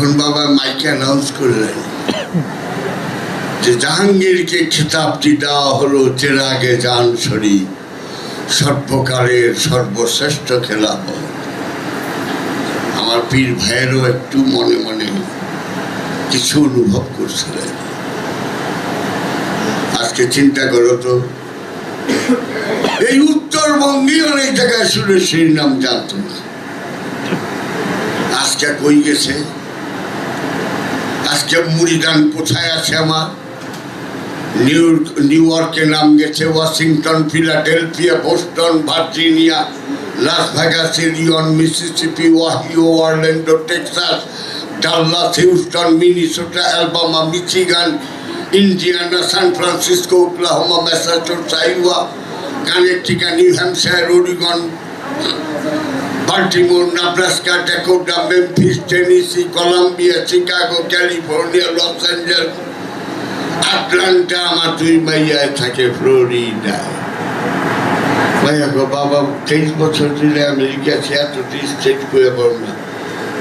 তখন বাবা মাইকে অ্যানাউন্স করলেন যে জাহাঙ্গীরকে খিতাবটি দেওয়া হলো চেরাগে জান শরীফ সর্বকালের সর্বশ্রেষ্ঠ খেলাফত। আমার পীর ভাইয়েরও একটু মনে মনে কিছু অনুভব করছিলেন। আজকে চিন্তা করো তো, এই উত্তরবঙ্গে অনেক জায়গায় সুরেশের নাম জানত না। আজকে কই গেছে? আজকে মুড়িদান কোথায় আছে আমার? নিউ নিউ ইয়র্কে নাম গেছে Washington, Philadelphia, Boston, Virginia, Las Vegas Illinois Mississippi, Ohio, Orlando, Texas, Dallas, Houston, Minnesota, Alabama, Michigan, Indiana, San Francisco, Oklahoma Massachusetts Iowa, Connecticut, New Hampshire, Oregon Baltimore, Nebraska Dakota Memphis, Tennessee, Columbia, Chicago, California, Los Angeles, Atlanta, আমার দুই মাইয়ায় থাকে ফ্লোরিডায়। ভাইয়া গো, বাবা তেইশ বছর ধরে America state করে পারব না।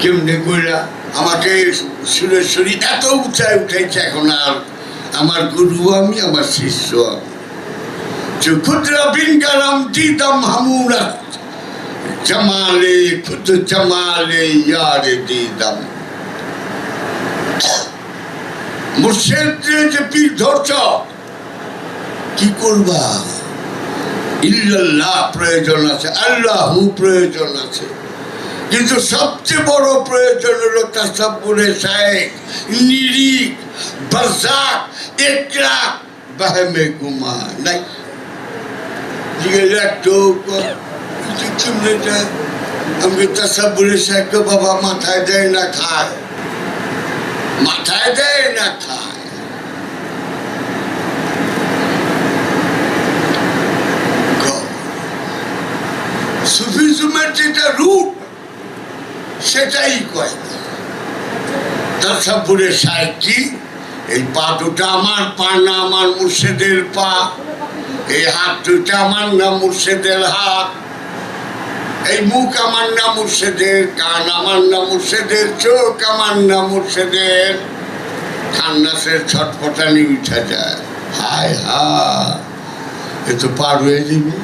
কেমনে কইরা আমাকে সুরেশ্বরী এত উঁচায় উঠেছে এখন আর আমার গুরু আমি, আমার শিষ্য আমি। ক্ষুদ্রা বিন কালাম দিতাম হামুরা জামালে খুদ জামালে ইয়ারে দিদাম মুর্শেদের যে পীর ধরছ কি করবা ইল্লাল্লাহ প্রয়োজন আছে আল্লাহু প্রয়োজন আছে কিন্তু সবচেয়ে বড় প্রয়োজন হলো তাসাব্বুরে শায়েক নিরিক বাজাক একরা বাহেমে গুমা নাই জিজ্ঞেস একটু আমাকে তাসাব্বুরে শায়েক বাবা মাথায় দেয় না খায়। মাথায় দেয় না খায়। সুফিজমের যেটা রূপ সেটাই কয় তাসাব্বুরের সাহেব কি? এই পা দুটা আমার, পা না আমার মুর্শেদের পা। এই হাত দুটা আমার না মুর্শেদের হাত। এই মুখ আমার না মুর্শেদের কান আমার না মুর্শেদের। চোখ আমার না মুর্শেদের খান্নাসের ছটফটানি উঠা যায়। হায় হা এ তো পার হয়ে যাবে।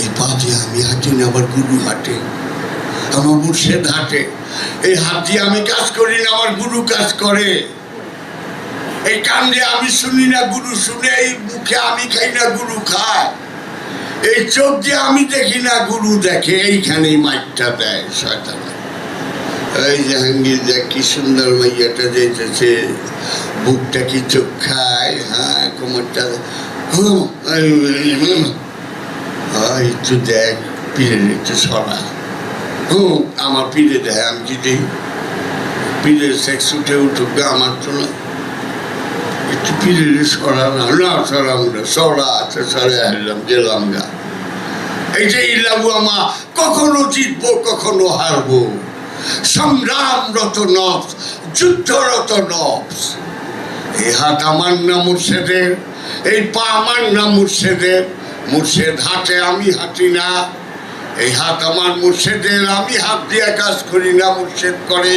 এই পা দিয়ে আমি হাঁটি না, আমার গুরু হাঁটে। আমার মুর্শেদ হাঁটে। এই হাত দিয়ে আমি কাজ করি না, আমার গুরু কাজ করে। এই কান দিয়ে আমি শুনি না, গুরু শুনে, এই মুখে আমি খাই না, গুরু খায়। এই চোখ দিয়ে আমি দেখি না, গুরু দেখে। এইখানেই মাইকটা দেয় শয়তান। এই জাহাঙ্গীর দেখ কি সুন্দর মাইয়াটা যেতেছে। বুকটা কি চোখ খায়? হ্যাঁ কোমরটা। হুম একটু দেখ পীরের একটু সরা। হুম, আমার পীরে দেয়, আমি কি দিই? পীরের সেক্স উঠে উঠুক, আমার তো না। সরা আছে সরে আসলাম গেলাম গা এই যে ইলাবু আমা কখনো জিতবো কখনো হারবো সংগ্রামরত নফস যুদ্ধরত নফস এই হাত আমার না মুর্শেদের এই পা আমার না মুর্শেদের মুর্শেদ হাঁটে আমি হাঁটি না এই হাত আমার মুর্শেদের আমি হাত দিয়ে কাজ করি না মুর্শেদ করে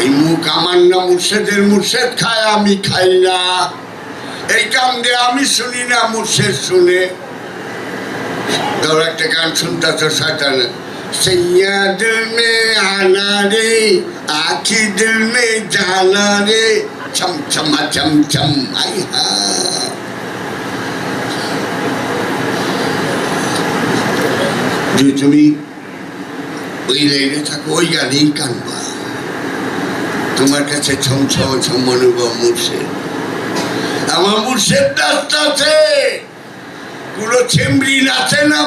এই মুখ আমার না মুর্শেদের মুর্শেদ খায় আমি খাই না এই কান দিয়ে আমি শুনি না মুর্শেদ শুনে ধর একটা গান শুনতেছ শয়তান सैया दिल में आना रे आखी दिल में जाना रे छम छमा छम छम आई हा যে তুমি ওই লাইনে থাকো ওই গানেই কানবা তোমার কাছে ছম ছম ছম অনুভব মুর্শেদ আমার মুর্শেদ পুরো ছেমরি নাচে না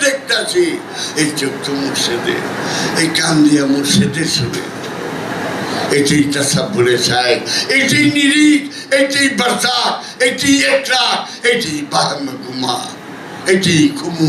দেখতাছি। এই চোখ তো মুর্শেদে এই কান দিয়া মুর্শেদে শুনে এটাই তাসাব্বুরে সাহেব, এটাই নিরিক এটাই বারসাক এটাই একরা এটাই বাহাম গুমা এটাই খুমু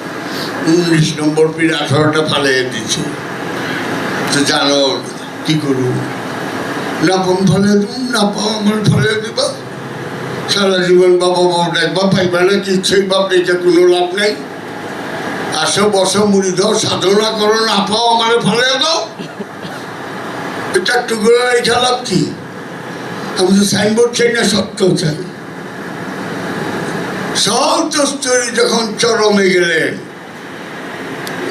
উনিশ নম্বর পিঠ আঠারোটা ফালিয়ে দিচ্ছে। তো জানো কি করব না পম ফলে তুমি না আমার ফলে দিবা। সারা জীবন বাবা বাবা দেখবা পাইবা না কিচ্ছুই বাপ এটা কোনো লাভ নেই। আসো, বসো, মুড়ি দাও, সাধনা করো, না পাও আমার ফলে দাও। এটা একটু করে রেখা লাভ কি? আমি তো সাইনবোর্ড চাই না সত্য চাই। সন্তস্তরী যখন চরমে গেলেন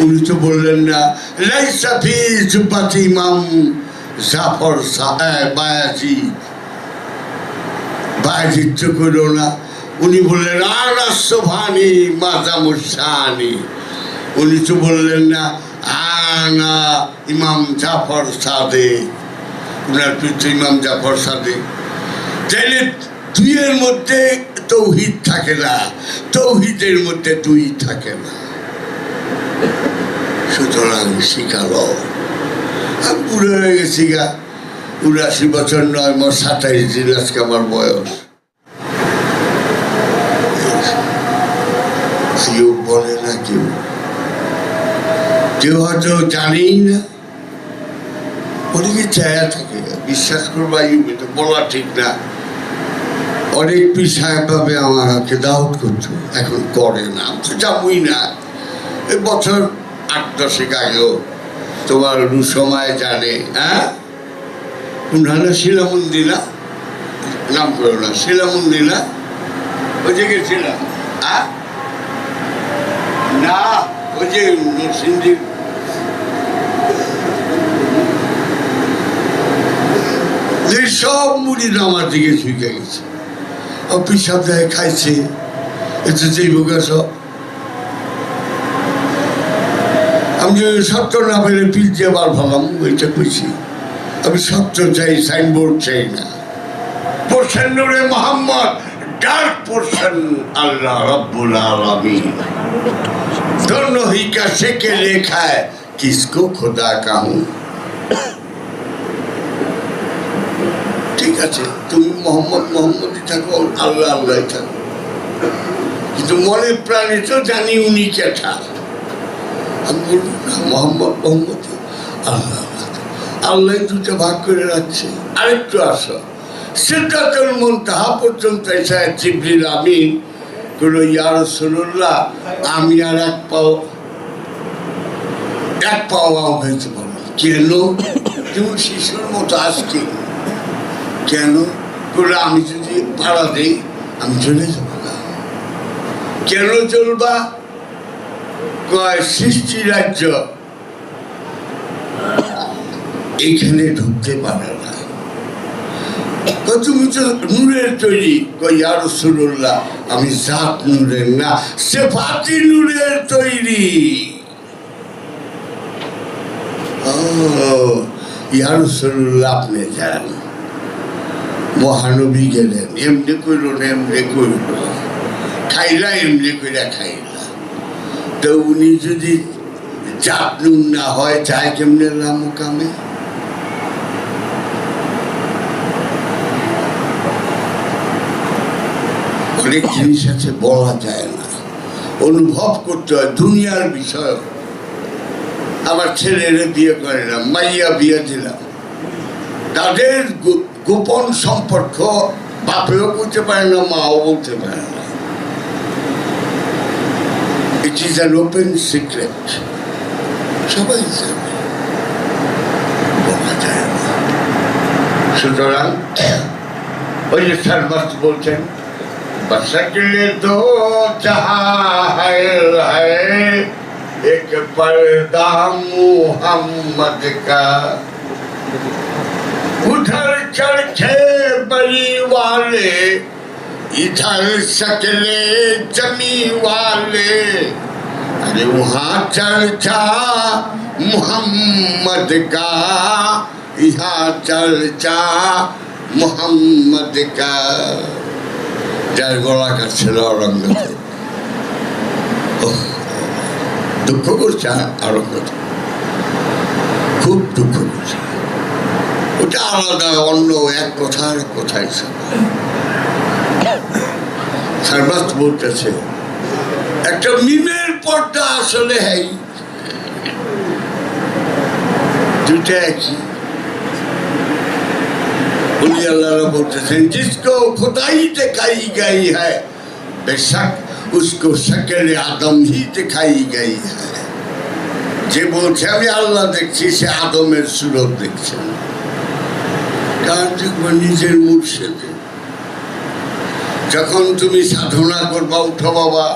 উনি তো বললেন না লাইসাফি জুবাতি ইমাম জাফর বায়াজি। বায়াজিত্য করো না। উনি বললেন আনাস্য ভানি মাজামুসানি উনি তো বললেন না, আনা ইমাম জাফর সাদে। উনার পিতৃ ইমাম জাফর সাদে। তাইলে দুইয়ের মধ্যে তৌহিদ থাকে না, তৌহিদের মধ্যে দুই থাকে না। সুতরাং শিখালো আমি বুড়ো হয়ে গেছি গা। উনাশি বছর নয় মোর সাতাইশ দিন আজকে আমার বয়স। কেউ বলে না কেউ। কেউ হয়তো জানেই না। অনেকে চায়া থাকে, বিশ্বাস করবা ইউবিতে বলা ঠিক না। অনেক পীর সাহেব ভাবে আমাকে দাওয়াত করতো এখন করে না তো যাবই না। এ বছর আট দশেক আগেও। তোমার সময় জানে হ্যাঁ? উনারা শিলামন্দিরা নাম করো না শিলামন্দিরা ওই যে গেছিলাম। হ্যাঁ না, ওই যে নরসিংদীর। সব মুড়ি আমার দিকে ঝুঁকে গেছে। অফিস সপ্তাহে খাইছে। এতে যেই বোকা সব আমি যদি সত্য না পেলে পিল দিয়ে বার ভাবলাম ওইটা কইছি আমি সত্য চাই সাইনবোর্ড চাই না পোর্শন নুরে মোহাম্মদ ডার্ক পোর্শন আল্লাহ রব্বুল আলামিন दोनों ही का शेके लेखा है किसको खुदा का हूं ঠিক আছে তুমি মোহাম্মদ মোহাম্মদই থাকো আল্লাহ আল্লাহ থাকো কিন্তু মনে প্রাণে তো জানি উনি কেঠা আমি আর এক পাও এক পাও আও হয়েছে বলো। কেন? তুমি শিশুর মতো আজকে। কেন? বলে আমি যদি ভাড়া দিই, আমি চলে যাব না। কেন চলবা সৃষ্টি রাজ্য। এখানে ঢুকতে পারে না। কত নূরের তৈরি কই আর রসুল্লাহ আমি জাত নূরের না, সেফাতি নূরের তৈরি। ও ইয়া রসুল্লাহ আপনি যান। মহানবী গেলেন, এমনি কইল না, এমনি কইল খাইলা, এমনি কইরা খাইলা। তো উনি যদি নুন না হয় চায় কেমনে রামকামে অনেক জিনিস আছে, বলা যায় না। অনুভব করতে হয়, দুনিয়ার বিষয়। আমার ছেলেরে বিয়ে করে না, মাইয়া বিয়ে দিলাম। তাদের গোপন সম্পর্ক বাপেও বলতে পারে না, মাও বলতে পারে না। it is an open secret সবাই জানে বলা যায় না সুতরাং ওই যে স্যার মাস্ট বলছেন बशकल दो जहां है है एक पर्दा मुहम्मद का उधर चढ़े बली वाले इधर शक्ले जमी वाले अरे वहाँ चर्चा मोहम्मद का यहाँ चर्चा मोहम्मद का যার গলা কাটছিল অরঙ্গতে দুঃখ করছে আরো কথা খুব দুঃখ করছে ওটা আলাদা অন্য এক কথা আর এক কথায় সারবাস বলতেছে একটা মিমের পর্দা আসলে হ্যাঁ দুটা একই। আদম হি দেখাই গাই যে বলছে, আমি আল্লাহ দেখছি, সে আদমের সুরত দেখছে নিজের মুর্শেদের যখন তুমি সাধনা করবা উঠো বাবা